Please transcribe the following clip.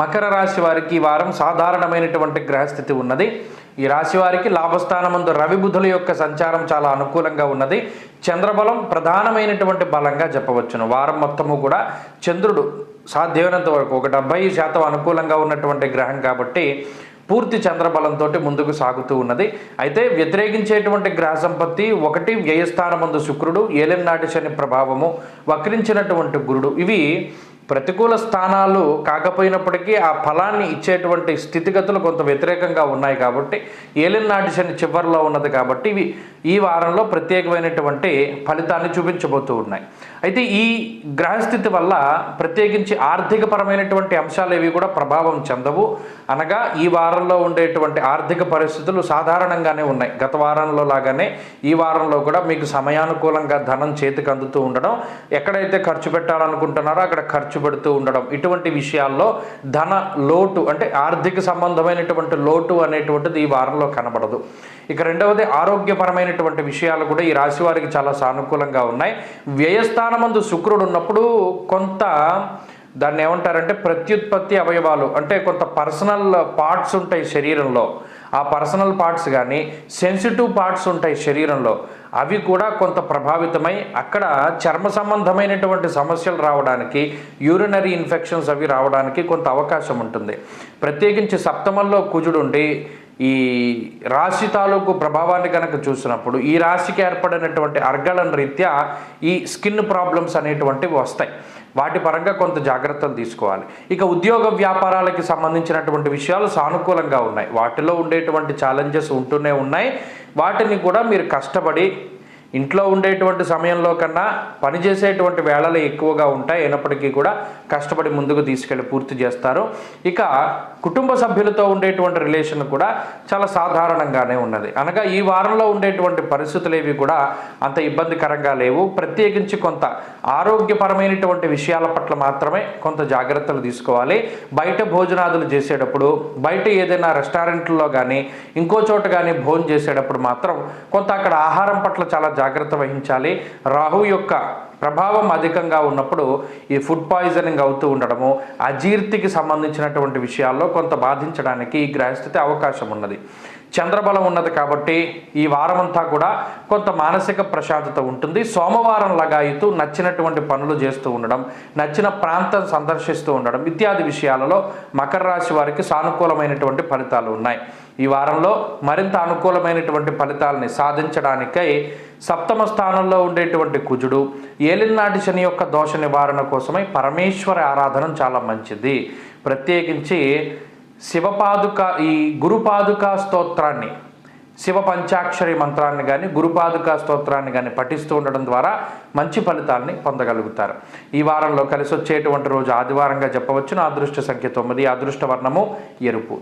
మకర రాశి వారికి ఈ వారం సాధారణమైనటువంటి గ్రహస్థితి ఉన్నది. ఈ రాశి వారికి లాభస్థానమందు రవి బుధుల యొక్క సంచారం చాలా అనుకూలంగా ఉన్నది. చంద్రబలం ప్రధానమైనటువంటి బలంగా చెప్పవచ్చును. వారం మొత్తము కూడా చంద్రుడు సాధ్యమైనంత వరకు ఒక డెబ్బై శాతం అనుకూలంగా ఉన్నటువంటి గ్రహం కాబట్టి పూర్తి చంద్రబలంతో ముందుకు సాగుతూ ఉన్నది. అయితే వ్యతిరేకించేటువంటి గ్రహ సంపత్తి ఒకటి వ్యయస్థానమందు శుక్రుడు ఏలెన్నాటి శని ప్రభావము వక్రించినటువంటి గురుడు. ఇవి ప్రతికూల స్థానాలు కాకపోయినప్పటికీ ఆ ఫలాన్ని ఇచ్చేటువంటి స్థితిగతులు కొంత వ్యతిరేకంగా ఉన్నాయి కాబట్టి ఏలినాటి శని చివరిలో ఉన్నది కాబట్టి ఇవి ఈ వారంలో ప్రత్యేకమైనటువంటి ఫలితాన్ని చూపించబోతూ ఉన్నాయి. అయితే ఈ గ్రహస్థితి వల్ల ప్రత్యేకించి ఆర్థికపరమైనటువంటి అంశాలు ఏవి కూడా ప్రభావం చెందవు. అనగా ఈ వారంలో ఉండేటువంటి ఆర్థిక పరిస్థితులు సాధారణంగానే ఉన్నాయి. గత వారంలో లాగానే ఈ వారంలో కూడా మీకు సమయానుకూలంగా ధనం చేతికి అందుతూ ఉండడం. ఎక్కడైతే ఖర్చు పెట్టాలనుకుంటున్నారో అక్కడ ఖర్చు పెడుతూ ఉండడం. ఇటువంటి విషయాల్లో ధన లోటు అంటే ఆర్థిక సంబంధమైనటువంటి లోటు అనేటువంటిది ఈ వారంలో కనబడదు. ఇక రెండవది ఆరోగ్యపరమైనటువంటి విషయాలు కూడా ఈ రాశి వారికి చాలా సానుకూలంగా ఉన్నాయి. వ్యయస్థానమందు శుక్రుడు ఉన్నప్పుడు కొంత దాన్ని ఏమంటారంటే ప్రత్యుత్పత్తి అవయవాలు అంటే కొంత పర్సనల్ పార్ట్స్ ఉంటాయి శరీరంలో. ఆ పర్సనల్ పార్ట్స్ కానీ సెన్సిటివ్ పార్ట్స్ ఉంటాయి శరీరంలో. అవి కూడా కొంత ప్రభావితమై అక్కడ చర్మ సంబంధమైనటువంటి సమస్యలు రావడానికి యూరినరీ ఇన్ఫెక్షన్స్ అవి రావడానికి కొంత అవకాశం ఉంటుంది. ప్రత్యేకించి సప్తమంలో కుజుడుండి ఈ రాశి తాలూకు ప్రభావాన్ని కనుక చూసినప్పుడు ఈ రాశికి ఏర్పడినటువంటి అర్గళన రీత్యా ఈ స్కిన్ ప్రాబ్లమ్స్ అనేటువంటివి వస్తాయి. వాటి పరంగా కొంత జాగ్రత్తలు తీసుకోవాలి. ఇక ఉద్యోగ వ్యాపారాలకి సంబంధించినటువంటి విషయాలు సానుకూలంగా ఉన్నాయి. వాటిలో ఉండేటువంటి ఛాలెంజెస్ ఉంటూనే ఉన్నాయి. వాటిని కూడా మీరు కష్టపడి ఇంట్లో ఉండేటువంటి సమయంలో కన్నా పనిచేసేటువంటి వేళలు ఎక్కువగా ఉంటాయి. అయినప్పటికీ కూడా కష్టపడి ముందుకు తీసుకెళ్ళి పూర్తి చేస్తారు. ఇక కుటుంబ సభ్యులతో ఉండేటువంటి రిలేషన్ కూడా చాలా సాధారణంగానే ఉన్నది. అనగా ఈ వారంలో ఉండేటువంటి పరిస్థితులు ఏవి కూడా అంత ఇబ్బందికరంగా లేవు. ప్రత్యేకించి కొంత ఆరోగ్యపరమైనటువంటి విషయాల పట్ల మాత్రమే కొంత జాగ్రత్తలు తీసుకోవాలి. బయట భోజనాదులు చేసేటప్పుడు బయట ఏదైనా రెస్టారెంట్లో కానీ ఇంకో చోట కానీ భోజనం చేసేటప్పుడు మాత్రం కొంత అక్కడ ఆహారం పట్ల చాలా జాగ్రత్త వహించాలి. రాహు యొక్క ప్రభావం అధికంగా ఉన్నప్పుడు ఈ ఫుడ్ పాయిజనింగ్ అవుతూ ఉండడము అజీర్తికి సంబంధించినటువంటి విషయాల్లో కొంత బాధించడానికి ఈ గ్రహస్థితి అవకాశం ఉన్నది. చంద్రబలం ఉన్నది కాబట్టి ఈ వారమంతా కూడా కొంత మానసిక ప్రశాంతత ఉంటుంది. సోమవారం లగాయితూ నచ్చినటువంటి పనులు చేస్తూ ఉండడం నచ్చిన ప్రాంతం సందర్శిస్తూ ఉండడం ఇత్యాది విషయాలలో మకర రాశి వారికి సానుకూలమైనటువంటి ఫలితాలు ఉన్నాయి. ఈ వారంలో మరింత అనుకూలమైనటువంటి ఫలితాలని సాధించడానికై సప్తమ స్థానంలో ఉండేటువంటి కుజుడు ఏలినాటి శని యొక్క దోష నివారణ కోసమై పరమేశ్వర ఆరాధన చాలా మంచిది. ప్రత్యేకించి శివపాదుక ఈ గురుపాదుకా స్తోత్రాన్ని శివ పంచాక్షరి మంత్రాన్ని కానీ గురుపాదుకా స్తోత్రాన్ని కానీ పఠిస్తూ ఉండడం ద్వారా మంచి ఫలితాలని పొందగలుగుతారు. ఈ వారంలో కలిసి వచ్చేటువంటి రోజు ఆదివారంగా చెప్పవచ్చు నా అదృష్ట సంఖ్య తొమ్మిది. అదృష్ట వర్ణము ఎరుపు.